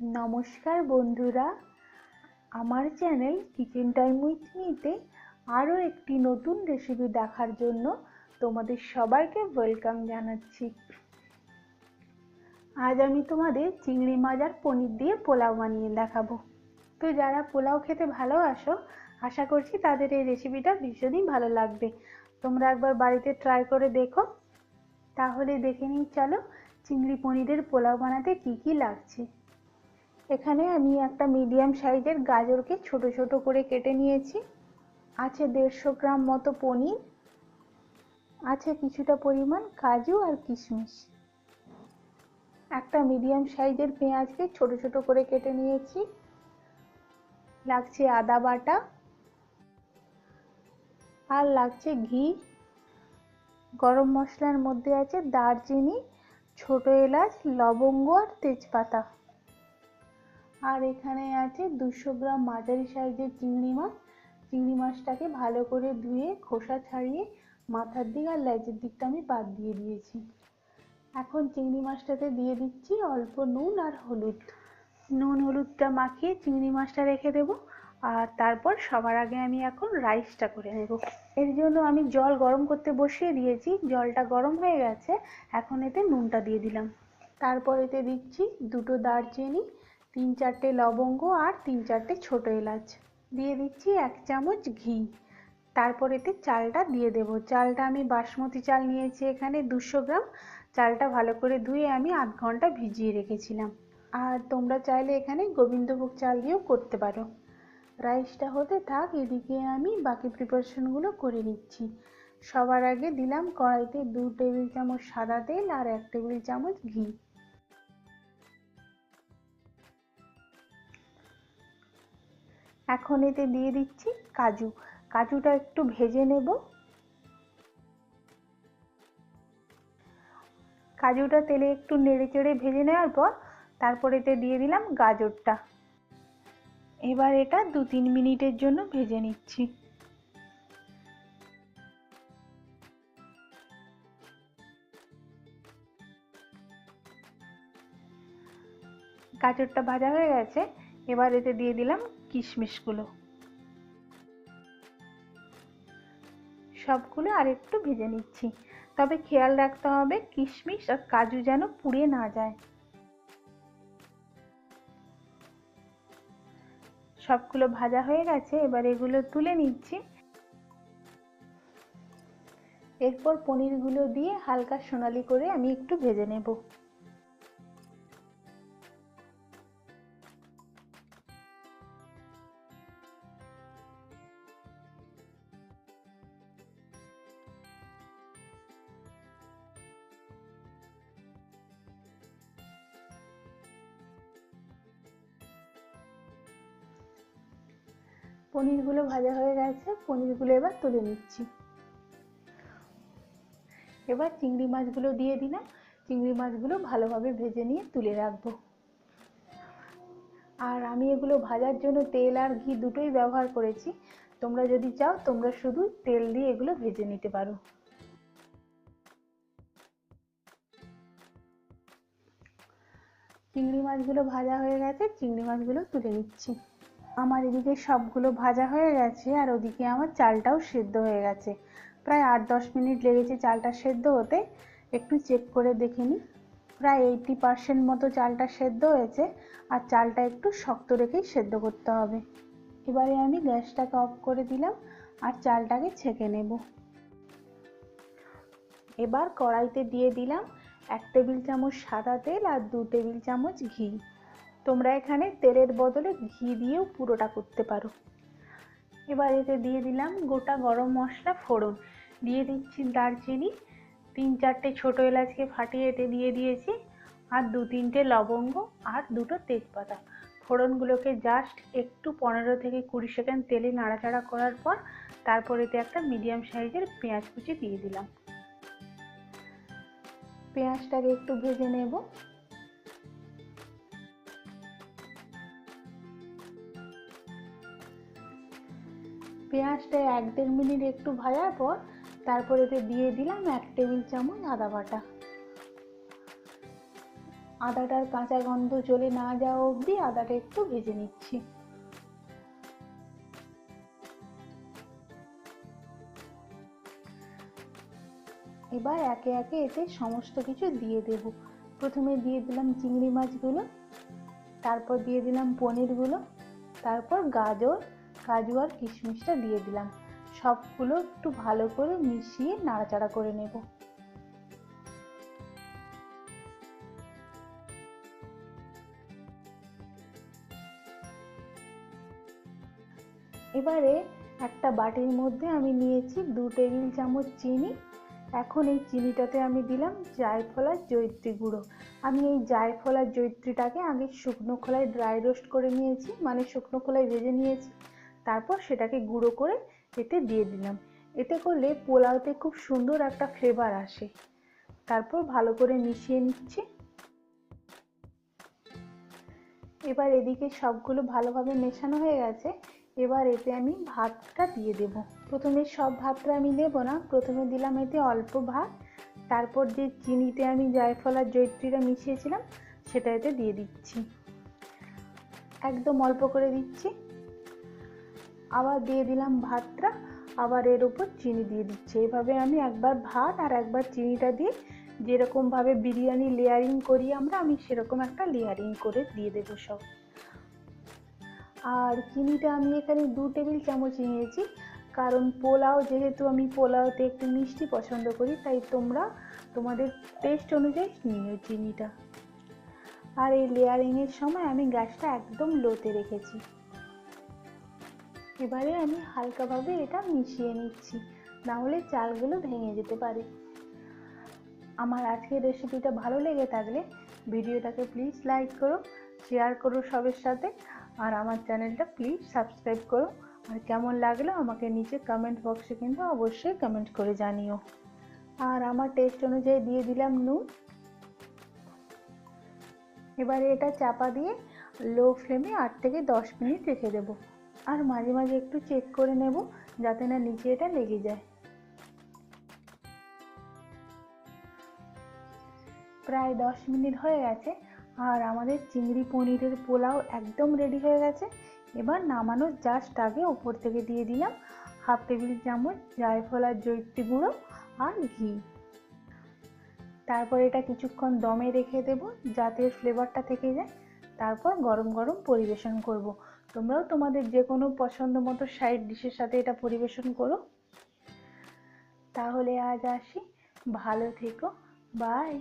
নমস্কার বন্ধুরা, আমার চ্যানেল কিচেন টাইম উইথ মিতে আরও একটি নতুন রেসিপি দেখার জন্য তোমাদের সবাইকে ওয়েলকাম জানাচ্ছি। আজ আমি তোমাদের চিংড়ি মাছ আর পনির দিয়ে পোলাও বানিয়ে দেখাবো। তো যারা পোলাও খেতে ভালোবাসো, আশা করছি তাদের এই রেসিপিটা ভীষণই ভালো লাগবে। তোমরা একবার বাড়িতে ট্রাই করে দেখো। তাহলে দেখে নিই, চলো চিংড়ি পনিরের পোলাও বানাতে কি কি লাগছে। এখানে আমি একটা মিডিয়াম সাইজের গাজরকে ছোট ছোট করে কেটে নিয়েছি। আছে দেড়শো গ্রাম মতো পনির, আছে কিছুটা পরিমাণ কাজু আর কিশমিশ। একটা মিডিয়াম সাইজের পেঁয়াজকে ছোট ছোট করে কেটে নিয়েছি। লাগছে আদা বাটা আর লাগছে ঘি। গরম মশলার মধ্যে আছে দারচিনি, ছোট এলাচ, লবঙ্গ আর তেজপাতা। আর এখানে আছে দুশো গ্রাম মাঝারি সাইজের চিংড়ি মাছ। চিংড়ি মাছটাকে ভালো করে ধুয়ে, খোসা ছাড়িয়ে মাথার দিক আর লেজের দিকটা আমি বাদ দিয়ে দিয়েছি। এখন চিংড়ি মাছটাতে দিয়ে দিচ্ছি অল্প নুন আর হলুদ। নুন, হলুদটা মাখিয়ে চিংড়ি মাছটা রেখে দেবো। আর তারপর সবার আগে আমি এখন রাইসটা করে নেব। এর জন্য আমি জল গরম করতে বসিয়ে দিয়েছি। জলটা গরম হয়ে গেছে। এখন এতে নুনটা দিয়ে দিলাম। তারপর এতে দিচ্ছি দুটো দারচিনি তিন চারটে লবঙ্গ আর তিন চারটে ছোট এলাচ। দিয়ে দিচ্ছি এক চামচ ঘি। তারপর এতে চালটা দিয়ে দেব। চালটা আমি বাসমতি চাল নিয়েছি এখানে দুশো গ্রাম। চালটা ভালো করে ধুয়ে আমি আধ ঘণ্টা ভিজিয়ে রেখেছিলাম। আর তোমরা চাইলে এখানে গোবিন্দভোগ চাল দিয়েও করতে পারো। রাইসটা হতে থাক, এদিকে আমি বাকি প্রিপারেশনগুলো করে নিচ্ছি। সবার আগে দিলাম কড়াইতে দু টেবিল চামচ সাদা তেল আর এক টেবিল চামচ ঘি। এখন এতে দিয়ে দিচ্ছি কাজু। কাজুটা একটু ভেজে নেব। কাজুটা তেলে একটু নেড়ে চেড়ে ভেজে নেওয়ার পর তারপর এতে দিয়ে দিলাম গাজরটা। এবার এটা দু তিন মিনিটের জন্য ভেজে নিচ্ছি। গাজরটা ভাজা হয়ে গেছে। এবার এতে দিয়ে দিলাম কিশমিশগুলো। সবগুলো আর একটু ভেজে নিচ্ছি। তবে খেয়াল রাখতে হবে, কিশমিশ আর কাজু যেন পুড়ে না যায়। সবগুলো ভাজা হয়ে গেছে, এবার এগুলো তুলে নিচ্ছি। এরপর পনিরগুলো দিয়ে হালকা সোনালি করে আমি একটু ভেজে নেব। পনিরগুলো ভাজা হয়ে গেছে, পনিরগুলো এবার তুলে নিচ্ছি। এবার চিংড়ি মাছগুলো দিয়ে দিলাম। চিংড়ি মাছগুলো ভালোভাবে ভেজে নিয়ে তুলে রাখব। আর আমি এগুলো ভাজার জন্য তেল আর ঘি দুটোই ব্যবহার করেছি। তোমরা যদি চাও, তোমরা শুধু তেল দিয়ে এগুলো ভেজে নিতে পারো। চিংড়ি মাছগুলো ভাজা হয়ে গেছে, চিংড়ি মাছগুলো তুলে নিচ্ছি। আমার এদিকে সবগুলো ভাজা হয়ে গেছে আর ওদিকে আমার চালটাও সেদ্ধ হয়ে গেছে। প্রায় আট দশ মিনিট লেগেছে চালটা সেদ্ধ হতে। একটু চেক করে দেখে নিই। প্রায় এইটি পার্সেন্ট মতো চালটা সেদ্ধ হয়েছে আর চালটা একটু শক্ত রেখেই সেদ্ধ করতে হবে। এবারে আমি গ্যাসটাকে অফ করে দিলাম আর চালটাকে ছেঁকে নেব। এবার কড়াইতে দিয়ে দিলাম এক টেবিল চামচ সাদা তেল আর দু টেবিল চামচ ঘি। তোমরা এখানে তেলের বদলে ঘি দিয়েও পুরোটা করতে পারো। এবার এতে দিয়ে দিলাম গোটা গরম মশলা ফোড়ন। দিয়ে দিচ্ছি দারচিনি। তিন চারটে ছোটো এলাচকে ফাটিয়ে এতে দিয়ে দিয়েছি। আর দু তিনটে লবঙ্গ আর দুটো তেজপাতা। ফোড়নগুলোকে জাস্ট একটু পনেরো থেকে কুড়ি সেকেন্ড তেলে নাড়াচাড়া করার পর তারপর এতে একটা মিডিয়াম সাইজের পেঁয়াজ কুচি দিয়ে দিলাম। পেঁয়াজটাকে একটু ভেজে নেব। পেঁয়াজটা এক দেড় মিনিট একটু ভাজার পর তারপর দিয়ে দিলাম এক টেবিল চামচ আদা বাটা। আদাটার কাঁচা গন্ধ চলে না যাওয়া অবধি আদাটা একটু ভেজে নিচ্ছি। এবার একে একে এতে সমস্ত কিছু দিয়ে দেব। প্রথমে দিয়ে দিলাম চিংড়ি মাছগুলো, তারপর দিয়ে দিলাম পনিরগুলো, তারপর গাজর কাজু আর কিশমিশটা দিয়ে দিলাম। সবগুলো একটু ভালো করে মিশিয়ে নাড়াচাড়া করে নেব। এবারে একটা বাটির মধ্যে আমি নিয়েছি দু টেবিল চামচ চিনি। এখন এই চিনিটাতে আমি দিলাম জায়ফল আর জৈত্রী গুঁড়ো। আমি এই জায়ফল আর জৈত্রীটাকে আগে শুকনো খোলায় ড্রাই রোস্ট করে নিয়েছি মানে শুকনো খোলায় ভেজে নিয়েছি। তারপর সেটাকে গুঁড়ো করে এতে দিয়ে দিলাম। এতে করলে পোলাওতে খুব সুন্দর একটা ফ্লেভার আসে। তারপর ভালো করে মিশিয়ে নিচ্ছি। এবার এদিকে সবগুলো ভালোভাবে মেশানো হয়ে গেছে। এবার এতে আমি ভাতটা দিয়ে দেব। প্রথমে সব ভাতটা আমি দেব না। প্রথমে দিলাম এতে অল্প ভাত। তারপর যে চিনিতে আমি জায়ফল আর জৈত্রীটা মিশিয়েছিলাম, সেটা এতে দিয়ে দিচ্ছি। একদম অল্প করে দিচ্ছি। আবার দিয়ে দিলাম ভাতটা, আবার এর উপর চিনি দিয়ে দিচ্ছি। এইভাবে আমি একবার ভাত আর একবার চিনিটা দিয়ে যেরকমভাবে বিরিয়ানি লেয়ারিং করি আমরা, আমি সেরকম একটা লেয়ারিং করে দিয়ে দেবো সব। আর চিনিটা আমি এখানে দু টেবিল চামচ নিয়েছি, কারণ পোলাও যেহেতু আমি পোলাওতে একটু মিষ্টি পছন্দ করি, তাই তোমরা তোমাদের টেস্ট অনুযায়ী নিও চিনিটা। আর এই লেয়ারিংয়ের সময় আমি গ্যাসটা একদম লোতে রেখেছি। এবারে আমি হালকাভাবে এটা মিশিয়ে নিচ্ছি, নাহলে চালগুলো ভেঙে যেতে পারে। আমার আজকের রেসিপিটা ভালো লেগে থাকলে ভিডিওটাকে প্লিজ লাইক করো, শেয়ার করো সবের সাথে, আর আমার চ্যানেলটা প্লিজ সাবস্ক্রাইব করো। আর কেমন লাগল আমাকে নিচে কমেন্ট বক্সে কিন্তু অবশ্যই কমেন্ট করে জানিও। আর আমার টেস্ট অনুযায়ী দিয়ে দিলাম নুন। এবারে এটা চাপা দিয়ে লো ফ্লেমে আট থেকে দশ মিনিট রেখে দেব। আর মাঝে মাঝে একটু চেক করে নেব যাতে না নিচে এটা লেগে যায়। প্রায় দশ মিনিট হয়ে গেছে আর আমাদের চিংড়ি পনিরের পোলাও একদম রেডি হয়ে গেছে। এবার নামানোর জাস্ট আগে ওপর থেকে দিয়ে দিলাম হাফ টেবিল চামচ জায়ফল আর জৈত্রী গুঁড়ো আর ঘি। তারপর এটা কিছুক্ষণ দমে রেখে দেব যাতে ফ্লেভারটা থেকে যায়। তারপর গরম গরম পরিবেশন করব। তোমরাও তোমাদের যে কোনো পছন্দ মতো সাইড ডিশের সাথে এটা পরিবেশন করো। তাহলে আজ আসি। ভালো থেকো। বাই